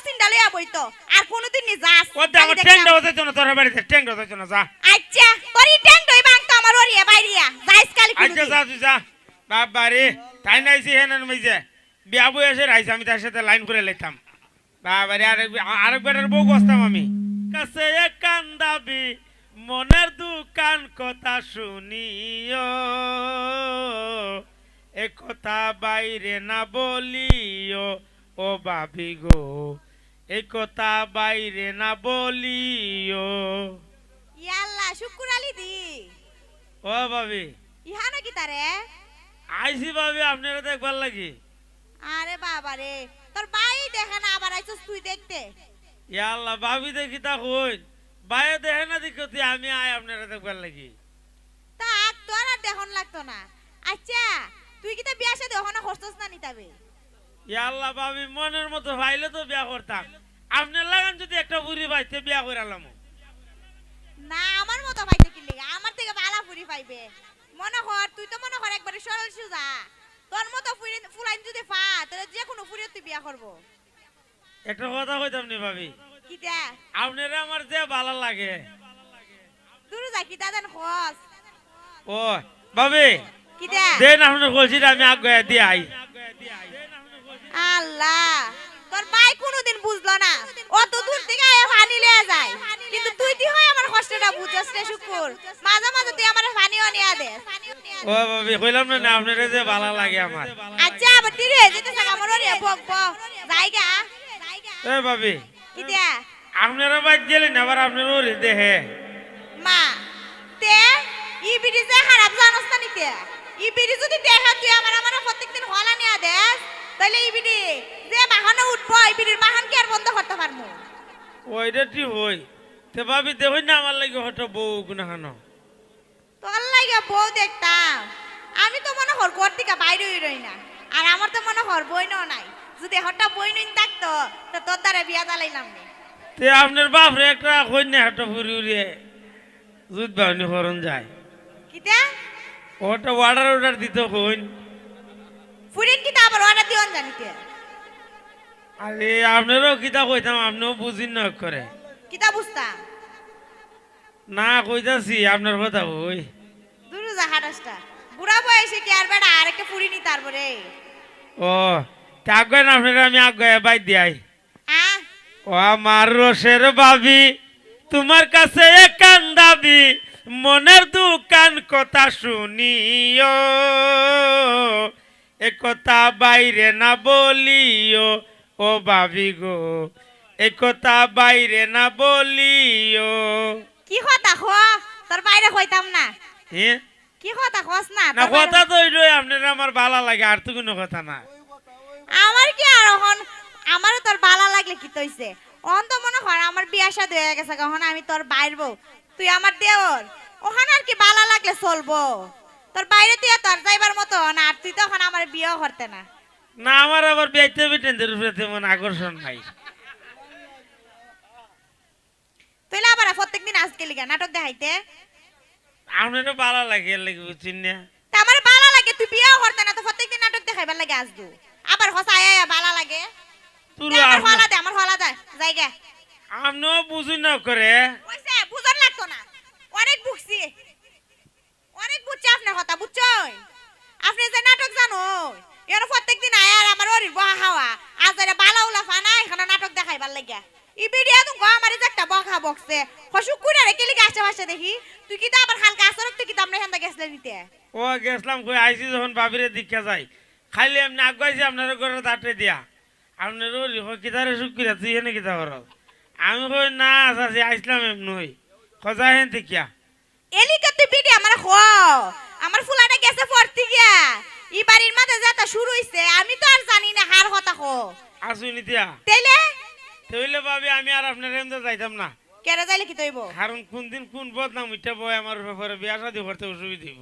মুসিনটা লইয়া বইতো আর কোনোদিন নি যাস। ও আমার দেখতাম। হতে না তোর বাড়িতে ট্যাংটা হতে না যা। আচ্ছা তোর ট্যাং দই বাং তো আমার ওরিয়া বাইরিয়া। যাইস কালি আচ্ছা। যা তুই যা। বাবা রে তাই নাইছি হেন মাইছে বিয়া বই এসে রাইছে আমি তার সাথে লাইন করে লেতাম বাবা রে আরেক আরেক বেটার বউ বসতাম আমি। কাছে এক কান্দাবি মনের দোকান কথা শুনিও। এ কথা বাইরে না বলিও। ও বাবি গো। এই কথা বাইরে না বলিও। ইয়াল্লা শুকুর আলী দি। ও বাবি। ইহানো কি তারে? আইসি ভাবি আপনারা দেখবার লাগি। আরে বাবা রে তোর ভাই দেখে না আবার আইছস তুই দেখতে। ইয়াল্লা ভাবি দেখি তা কই? বাইরে দেখে না দেখি আমি আই আপনারা দেখবার লাগি। তা তোর আর দেখন লাগতো না। আচ্ছা তুই কি তা বিয়া সাথে ওখানে হস্তস না নিতাবে ইয়াল্লা ভাবি মনের মতো ভাইলে তো বিয়া করতাম। আপনার লাগান যদি একটা বুড়ি ভাইতে বিয়া করালাম না আমার মতো পাইতে কি লেগে? আমার থেকে বালা ফুরি পাইবে। মনে কর তুই তো মনে কর একবারে সরল সুজা। তোর মতো ফুলাইন যদি পা তাহলে যে কোনো ফুরি তুই বিয়া করব। একটা কথা কইতাম নি ভাবি? কি দে? আপনারা আমার যে ভালো লাগে। দূর যা কি দাদান খস ও ভাবি। কি দে? দেন আপনার কলসি আমি আগে দিয়ে আই আল্লাহ তোর ভাই কোনোদিন বুঝলো না। অত দূর থেকে আয়া পানি লয়ে যায়। কিন্তু তুই তুই হয় আমার কষ্টটা বুঝছস রে শুকুর? মাঝে মাঝে তুই আমার পানিও নিয়া দে। ও ভাবি কইলাম না আপনারা যে ভালো লাগে আমার। আচ্ছা আবার তিরে যেতে থাকা আমার রে বক বক। জায়গা? এ ভাবি কি দে আপনারা বাদ গেলেন আবার আপনার ওরে দেহে। মা তে ই বিড়ি যে খারাপ জানোস না নিতে। ই বিড়ি যদি দেখা তুই আমার আমার প্রত্যেকদিন হলা নিয়া দেস। তাহলে ই বিড়ি যে বাহনে উঠবো এই বিড়ির বাহন কি আর বন্ধ করতে পারব? ওইটা ঠিক হই। তে ভাবি দেখুন না আমার লাগে হঠাৎ বউ গুনাহানো তোর লাগে বউ দেখতাম। আমি তো মনে হর ঘর থেকে বাইরে রই না। আর আমার তো মনে হর বইনও নাই। যদি হঠাৎ বই নইন থাকতো তো তোর দ্বারা বিয়া দালাইলাম না। তে আপনার বাপরে একটা কন্যা একটা ফুরি উড়িয়ে দুধ বাহনি করন যায়। কিতা? ওটা অর্ডার অর্ডার দিত কইন ফুরিন কিতা আবার অর্ডার দিওন জানিতে? আরে আপনারও কিতা কইতাম আপনিও বুঝিন না করে কিতা বুঝতাম? না কইতাছি আপনার কথা দূর যা হাটাসটা বুড়া বয়সে কি আর বেটা আর একটা ফুরি নি তারপরে? ও আগে না আপনারা আমি আগে বাই দিয়াই ও আমার রসের ভাবি তোমার কাছে একান দাবি মনের দোকান কথা শুনিও। এ কথা বাইরে না বলিও ও ভাবি গো। এ কথা বাইরে না বলিও। কি কথা খ তোর বাইরে হইতাম না। হ্যাঁ কি কথা খস না? না কথা তো ওইটাই আপনার আমার ভালো লাগে আর তো কোনো কথা না। আমার কি আর এখন আমারও তোর বালা লাগলে কি তইছে অন তো মনে হয় আমার বিয়া শাদী হয়ে গেছে কখন আমি তোর বাইর বউ। তুই আমার দেওর। ওখানে আর কি বালা লাগলে চলবো। তোর বাইরে তুই তোর যাইবার মতো না আর তুই তখন আমার বিয়েও করতে না। না আমার আবার বেঁচতে বেটেনদের উপরে তেমন আকর্ষণ নাই। তুই আবার প্রত্যেকদিন আজকে লিগা নাটক দেখাইতে? আপনারও ভালো লাগে লাগে বুঝছেন না। আমার বালা লাগে তুই বিয়েও করতে না তো প্রত্যেকদিন নাটক দেখাইবার লাগে আজদু আবার হসা আয়া বালা লাগে। তুই দে আমার হলা দে আমার হলা দে জায়গা আপনিও বুঝুন না করে। কইছে বুঝন লাগতো না। অনেক বুঝছি। অনেক বুঝছি আপনার কথা, বুঝছই? আপনি যে নাটক জানো এর প্রত্যেকদিন আয় আর আমার ওরির বহা খাওয়া। আজ এর বালা উলা ফানা, এখানে নাটক দেখাইবার লাগিয়া ই ভিডিও তুমি আমারে একটা বকা বকছে হসু কুড়ে রে কেলি গাছে বাসে দেখি? তুই কি তো আবার হালকা আসরক তুই কি তো আমরা হেন্দা গেছলে নিতে ও, গেছিলাম কই আইসি যখন বাবিরে দীক্ষা যাই। খাইলে এমনি আগাইছি আপনার ঘরে তাটে দিয়া। আপনার ওলি কই কিতারে শুকিরা তুই এনে কিতা কর আমি কই, না, চাচি আইসলাম এমনি হই খজা হেন দেখিয়া। এলি কে তুই ভিডিও আমার খ আমার ফুলাটা গেছে পড়তে গিয়া। ই বাড়ির মাঝে যেটা শুরু হইছে আমি তো আর জানি না হার কথা কো আসুনি দিয়া। তাইলে? তইলে ভাবি আমি আর আপনার এমনি যাইতাম না। কেরা যাইলে কি তৈব? কারণ কোন দিন কোন বদনাম উঠে বয় আমার ব্যাপারে বিয়া শাদি করতে অসুবিধা হইব।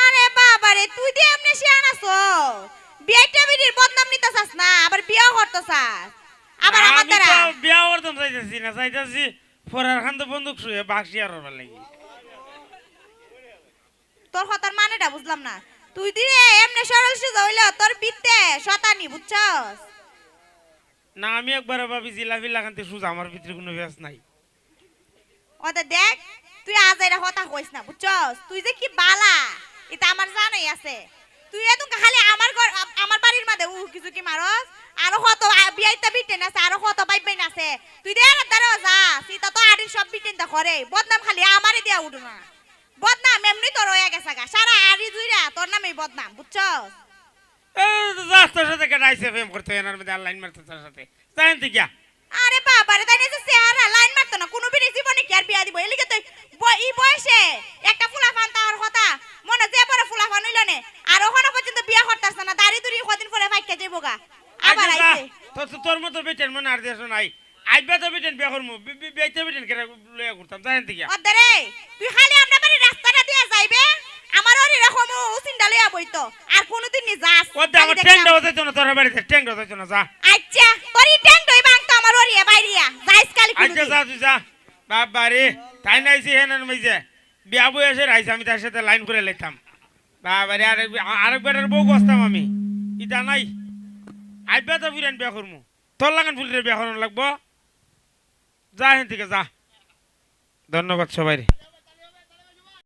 আরে বাবা রে তুই দিয়ে এমনি শিয়ান আছো। বিয়েটা বিড়ির বদনাম নিতে চাস না আবার বিয়ে করতে চাস আবার আমার আমি দ্বারা বিয়া করতাম চাইতেছি না চাইতেছি ফরার খান তো বন্দুক শুয়ে বাক্সি আর লাগি। তোর কথার মানেটা বুঝলাম না। তুই দিয়ে এমনি সরল সুজা হইলে তোর বিত্তে শতানি বুঝছস? না আমি একবার ভাবি জিলাপি লাগাতে সুজা আমার ভিতরে কোনো ব্যাস নাই। ওটা দেখ তুই আজ এরা হতা কইস না বুঝছস? তুই যে কি বালা এটা আমার জানাই আছে। তুই এত খালি আমার ঘর আমার বাড়ির মাঝে উ কিছু কি মারস? আরও কত বিয়াইতে বিটেন আছে আরও কত পাইবেন আছে। তুই দে আর দ্বারা যা সীতা তো আড়ি সব বিটেন দা করে বদনাম খালি আমারে দিয়া উঠু না। বদনাম এমনি তোর হয়ে গেছে গা সারা আড়ি তোর নামই বদনাম বুঝছস রাস্তার সাথে করতে এনার মধ্যে লাইন মারতে তার সাথে। আরে তাই না যে চেহারা লাইন মারতো না? কোনো বিড়ি জীবনে কি আর বিয়া দিব? এলিগে তুই বয়সে একটা ফুলা ফান তার কথা। মনে যে পরে ফুলা ফান হইল নে। আর ওখানে পর্যন্ত বিয়া করতেছ না। দাড়ি দুরি কদিন পরে ফাইকে যাইবো গা। আবার আইছে। তোর তোর মতো বেটেন মনে আর দেশ নাই। আইবা তো বেটেন বিয়া করমু। বিয়াইতে বেটেন কেটে লইয়া করতাম জানেন তো কিয়া অদরে তুই খালি আমরা বাড়ি রাস্তাটা দিয়া যাইবে? আমার ওর এরকম উসিন্ডা লইয়া বইতো আর কোনোদিন নি যাস। ওতে আমার খালি ট্যাঙ্ক দেখলাম। হতে না তোর বাড়িতে ট্যাঙ্ক হতে না যা। আচ্ছা তোর বাইরিয়া। যাইস কালি আচ্ছা যা তুই যা। বাবা রে তাই নাইছি বিয়া বই এসে রাইছে আমি তার সাথে লাইন করে লেতাম বাবা রে আরেক আরেক বেটার বউ বসতাম আমি। ইটা নাই। আইবা তো বিরান বিয়া করমু। তোর লাগান ফুলের বিয়া করানো লাগবো। যা হেন থেকে যা। ধন্যবাদ সবাই